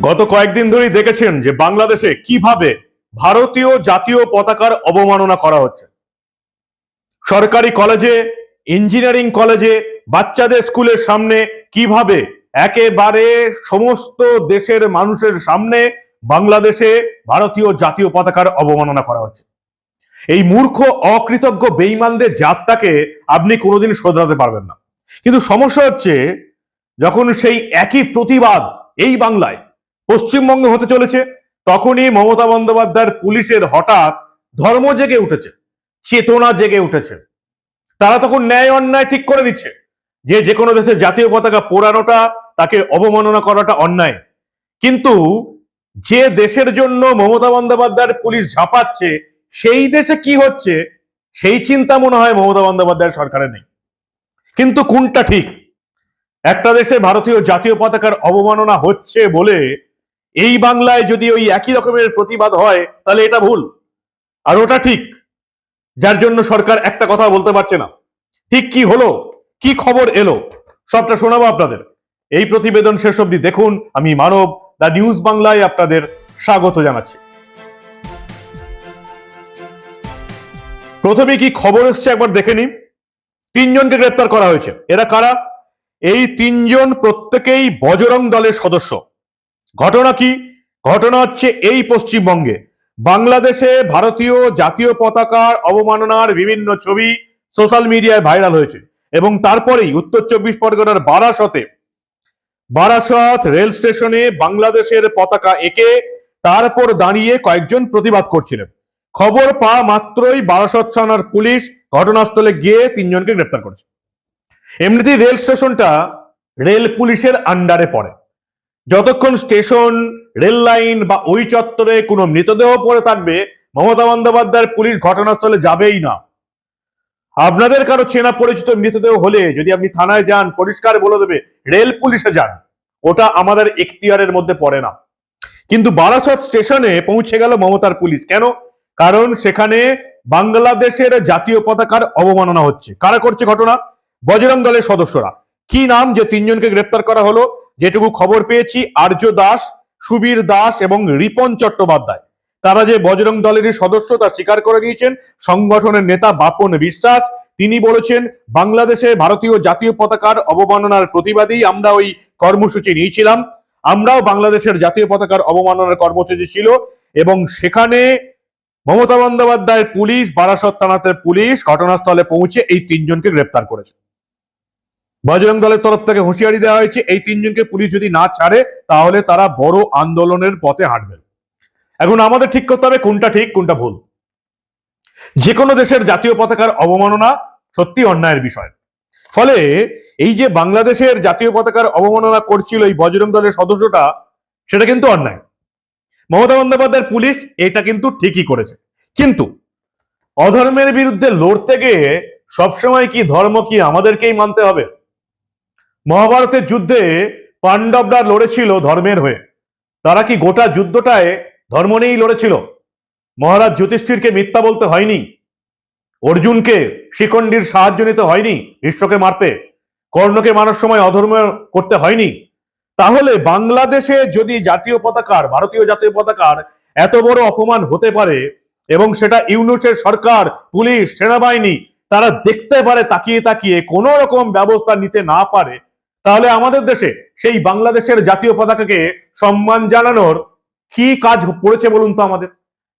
গত কয়েকদিন ধরেই দেখেছেন যে বাংলাদেশে কীভাবে ভারতীয় জাতীয় পতাকার অবমাননা করা হচ্ছে। সরকারি কলেজে, ইঞ্জিনিয়ারিং কলেজে, বাচ্চাদের স্কুলের সামনে কীভাবে একেবারে সমস্ত দেশের মানুষের সামনে বাংলাদেশে ভারতীয় জাতীয় পতাকার অবমাননা করা হচ্ছে। এই মূর্খ, অকৃতজ্ঞ বেইমানদের জাতটাকে আপনি কোনোদিন শোধরাতে পারবেন না। কিন্তু সমস্যা হচ্ছে, যখন সেই একই প্রতিবাদ এই বাংলায় পশ্চিমবঙ্গে হতে চলেছে, তখনই মমতা বন্দ্যোপাধ্যায়ের পুলিশের হঠাৎ ধর্ম জেগে উঠেছে, চেতনা জেগে উঠেছে। তারা তখন ন্যায় অন্যায় ঠিক করে দিচ্ছে, যে যে কোনো দেশের জাতীয় পতাকা পোড়ানোটা, তাকে অবমাননা করাটা অন্যায়। কিন্তু যে দেশের জন্য মমতা বন্দ্যোপাধ্যায়ের পুলিশ ঝাঁপাচ্ছে, সেই দেশে কি হচ্ছে, সেই চিন্তা মনে হয় মমতা বন্দ্যোপাধ্যায়ের সরকারের নেই। কিন্তু কোনটা ঠিক? একটা দেশে ভারতীয় জাতীয় পতাকার অবমাননা হচ্ছে বলে এই বাংলায় যদি ওই একই রকমের প্রতিবাদ হয়, তাহলে এটা ভুল। আর ওটা ঠিক। যার জন্য সরকার একটা কথা বলতে পারছে না। ঠিক কি হলো? কি খবর এলো? সবটা শোনাবো আপনাদের। এই প্রতিবেদন শেষ অবধি দেখুন। আমি মানব, দা নিউজ বাংলায় আপনাদের স্বাগত জানাচ্ছি। প্রথমে কি খবর এসছে একবার দেখে নিন। তিনজনকে গ্রেপ্তার করা হয়েছে। এরা কারা? এই তিনজন প্রত্যেকেই বজরং দলের সদস্য। ঘটনা কি? ঘটনা হচ্ছে এই পশ্চিমবঙ্গে। বাংলাদেশে ভারতীয় জাতীয় পতাকার অবমাননার বিভিন্ন ছবি সোশ্যাল মিডিয়ায় ভাইরাল হয়েছে এবং তারপরেই উত্তর চব্বিশ পরগনার বারাসতে, বারাসত রেল স্টেশনে বাংলাদেশের পতাকা এঁকে তারপর দাঁড়িয়ে কয়েকজন প্রতিবাদ করছিলেন। খবর পাওয়া মাত্রই বারাসত থানার পুলিশ ঘটনাস্থলে গিয়ে তিনজনকে গ্রেপ্তার করেছে। এমনিতেই রেল স্টেশনটা রেল পুলিশের আন্ডারে পড়ে। যতক্ষণ স্টেশন, রেল লাইন বা ওই চত্বরে কোনো মৃতদেহ পড়ে থাকবে, মমতা বন্দ্যোপাধ্যায়ের পুলিশ ঘটনাস্থলে যাবেই না। আপনাদের কারও চেনা পরিচিত মৃতদেহ হলে যদি আপনি থানায় যান, পরিষ্কার বলে দেবে, রেল পুলিশে যান। ওটা আমাদের এখতিয়ারের মধ্যে পড়ে না। কিন্তু বারাসত স্টেশনে পৌঁছে গেল মমতার পুলিশ। কেন? কারণ সেখানে বাংলাদেশের জাতীয় পতাকার অবমাননা হচ্ছে। কারা করছে ঘটনা? বজরং দলের সদস্যরা। কি নাম যে তিনজনকে গ্রেপ্তার করা হলো? যেটুকু খবর পেয়েছি, আর্য দাস, সুবীর দাস এবং রিপন চট্টোপাধ্যায়। তারা যে বজরং দলেরই সদস্য, তা স্বীকার করে নিয়েছেন। সংগঠনের নেতা বাপন বিশ্বাস। তিনি বলেছেন, বাংলাদেশে ভারতীয় জাতীয় পতাকার অবমাননার প্রতিবাদেই আমরা ওই কর্মসূচি নিয়েছিলাম। আমরাও বাংলাদেশের জাতীয় পতাকার অবমাননার কর্মসূচি ছিল এবং সেখানে মমতা বন্দ্যোপাধ্যায়ের পুলিশ, বারাসত থানাতে পুলিশ ঘটনাস্থলে পৌঁছে এই তিনজনকে গ্রেপ্তার করেছে। বজরং দলের তরফ থেকে হুঁশিয়ারি দেওয়া হয়েছে, এই তিনজনকে পুলিশ যদি না ছাড়ে, তাহলে তারা বড় আন্দোলনের পথে হাঁটবেন এখন আমাদের ঠিক করতে হবে কোনটা ঠিক, কোনটা ভুল। যে কোনো দেশের জাতীয় পতাকার অবমাননা সত্যি অন্যায়ের বিষয়। ফলে এই যে বাংলাদেশের জাতীয় পতাকার অবমাননা করছিল এই বজরং দলের সদস্যটা সেটা কিন্তু অন্যায়। মমতা বন্দ্যোপাধ্যায়ের পুলিশ এটা কিন্তু ঠিকই করেছে। কিন্তু অধর্মের বিরুদ্ধে লড়তে গিয়ে সবসময় কি ধর্ম কি আমাদেরকেই মানতে হবে? মহাভারতের যুদ্ধে পাণ্ডবরা লড়েছিল ধর্মের হয়ে। তারা কি গোটা যুদ্ধটায় ধর্ম নিয়েই লড়েছিল? মহারাজ যুধিষ্ঠিরকে মিথ্যা বলতে হয়নি? অর্জুনকে শিখণ্ডীর সাহায্য নিতে হয়নি বিশ্বকে মারতে? কর্ণকে মারার সময় অধর্ম করতে হয়নি? তাহলে বাংলাদেশে যদি জাতীয় পতাকার, ভারতীয় জাতীয় পতাকার এত বড় অপমান হতে পারে এবং সেটা ইউনুসের সরকার, পুলিশ, সেনাবাহিনী, তারা দেখতে পারে, তাকিয়ে তাকিয়ে কোন রকম ব্যবস্থা নিতে না পারে তাহলে আমাদের দেশে সেই বাংলাদেশের জাতীয় পতাকাকে সম্মান জানানোর কি কাজ পড়েছে বলুন তো আমাদের?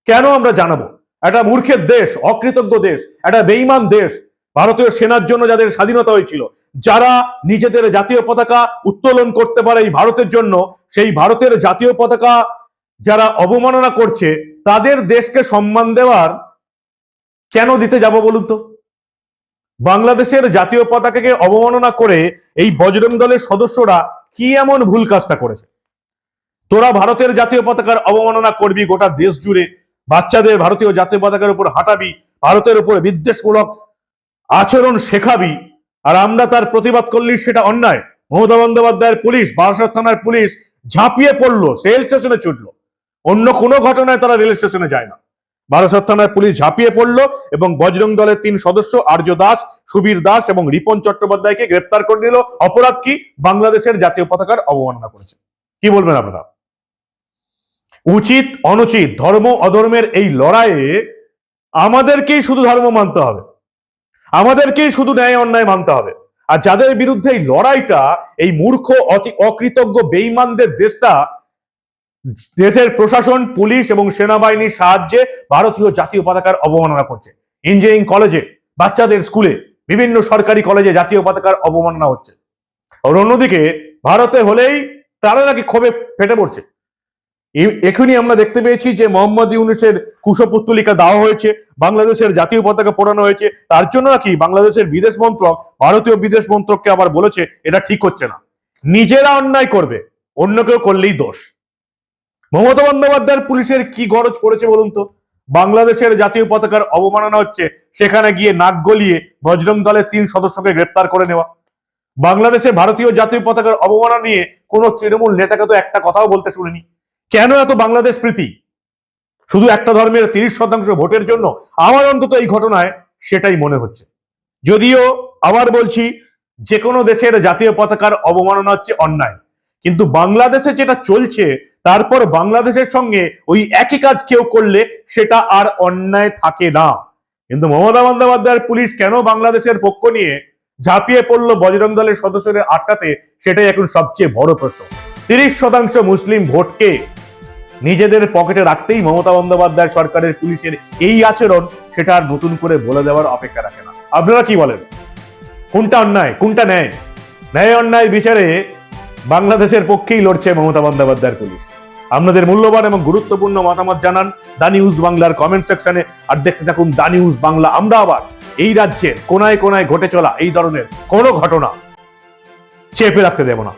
কেন আমরা জানাব? একটা মূর্খের দেশ, অকৃতজ্ঞ দেশ, একটা বেইমান দেশ, ভারতীয় সেনার জন্য যাদের স্বাধীনতা হয়েছিল, যারা নিজেদের জাতীয় পতাকা উত্তোলন করতে পারে এই ভারতের জন্য, সেই ভারতের জাতীয় পতাকা যারা অবমাননা করছে, তাদের দেশকে সম্মান দেওয়ার কেন দিতে যাব বলুন তো? বাংলাদেশের জাতীয় পতাকাকে অবমাননা করে এই বজরং দলের সদস্যরা কি এমন ভুল কাজটা করেছে? তোরা ভারতের জাতীয় পতাকার অবমাননা করবি গোটা দেশ জুড়ে। বাচ্চাদের ভারতীয় জাতীয় পতাকার উপর হাঁটাবি, ভারতের উপর বিদ্বেষমূলক আচরণ শেখাবি। আর আমরা তার প্রতিবাদ করলি সেটা অন্যায়। মমতা বন্দ্যোপাধ্যায়ের পুলিশ, বারাসত থানার পুলিশ ঝাঁপিয়ে পড়ল, রেল স্টেশনে ছুটলো। অন্য কোনো ঘটনায় তারা রেল স্টেশনে যায় না। বারাসত থানার পুলিশ ঝাঁপিয়ে পড়ল এবং বজরং দলের তিন সদস্য আর্য দাস, সুবীর দাস এবং রিপন চট্টোপাধ্যায়কে গ্রেপ্তার করে নিল। অপরাধ কি? বাংলাদেশের জাতীয় পতাকার অবমাননা করেছে। কি বলবেন আপনারা? উচিত, অনুচিত, ধর্ম, অধর্মের এই লড়াইয়ে আমাদেরকেই শুধু ধর্ম মানতে হবে। আমাদেরকেই শুধু ন্যায় অন্যায় মানতে হবে। আর যাদের বিরুদ্ধে এই লড়াইটা, এই মূর্খ অতি অকৃতজ্ঞ বেইমানদের দেশটা দেশের প্রশাসন, পুলিশ এবং সেনাবাহিনীর সাহায্যে ভারতীয় জাতীয় পতাকার অবমাননা করছে। ইঞ্জিনিয়ারিং কলেজে বাচ্চাদের স্কুলে বিভিন্ন সরকারি কলেজে জাতীয় পতাকার অবমাননা হচ্ছে। আর অন্যদিকে, ভারতে হলেই তারা নাকি ক্ষোভে ফেটে পড়ছে। এখনই আমরা দেখতে পেয়েছি যে মোহাম্মদ ইউনুসের কুশপুত্তলিকা দেওয়া হয়েছে, বাংলাদেশের জাতীয় পতাকা পোড়ানো হয়েছে। তার জন্য নাকি বাংলাদেশের বিদেশ মন্ত্রক, ভারতীয় বিদেশ মন্ত্রককে আবার বলেছে, এটা ঠিক হচ্ছে না। নিজেরা অন্যায় করবে, অন্য কেউ করলেই দোষ। মমতা বন্দ্যোপাধ্যায়ের পুলিশের কি গরজ পড়েছে বলুন তো? বাংলাদেশের জাতীয় পতাকার অবমাননা হচ্ছে সেখানে গিয়ে নাক গলিয়ে বজরং দলের তিন সদস্যকে গ্রেপ্তার করে নেওয়া। বাংলাদেশে ভারতীয় জাতীয় পতাকার অবমাননা নিয়ে কোন তৃণমূল নেতাকে তো একটা কথাও বলতে শুনিনি। কেন এত বাংলাদেশ প্রীতি? শুধু একটা ধর্মের তিরিশ শতাংশ ভোটের জন্য আমার অন্তত এই ঘটনায় সেটাই মনে হচ্ছে। যদিও আবার বলছি যে কোনো দেশের জাতীয় পতাকার অবমাননা হচ্ছে অন্যায়। কিন্তু বাংলাদেশে যেটা চলছে তারপর বাংলাদেশের সঙ্গে ওই একই কাজ কেউ করলে সেটা আর অন্যায় থাকে না। কিন্তু মমতা বন্দ্যোপাধ্যায়ের পুলিশ কেন বাংলাদেশের পক্ষ নিয়ে ঝাঁপিয়ে পড়ল বজরং দলের সদস্যদের আটকাতে সেটাই এখন সবচেয়ে বড় প্রশ্ন। তিরিশ শতাংশ মুসলিম ভোটকে নিজেদের পকেটে রাখতেই মমতা বন্দ্যোপাধ্যায় সরকারের পুলিশের এই আচরণ, সেটা আর নতুন করে বলে দেওয়ার অপেক্ষা রাখে না। আপনারা কি বলেন? কোনটা অন্যায়? কোনটা ন্যায়? ন্যায় অন্যায় বিচারে বাংলাদেশের পক্ষেই লড়ছে মমতা বন্দ্যোপাধ্যায়ের পুলিশ। আপনাদের মূল্যবান এবং গুরুত্বপূর্ণ মতামত জানান দা নিউজ বাংলার কমেন্ট সেকশনে। আর দেখতে থাকুন দা নিউজ বাংলা। আমরা আবার এই রাজ্যের কোনায় কোনায় ঘটে চলা এই ধরনের কোনো ঘটনা চেপে রাখতে দেব না।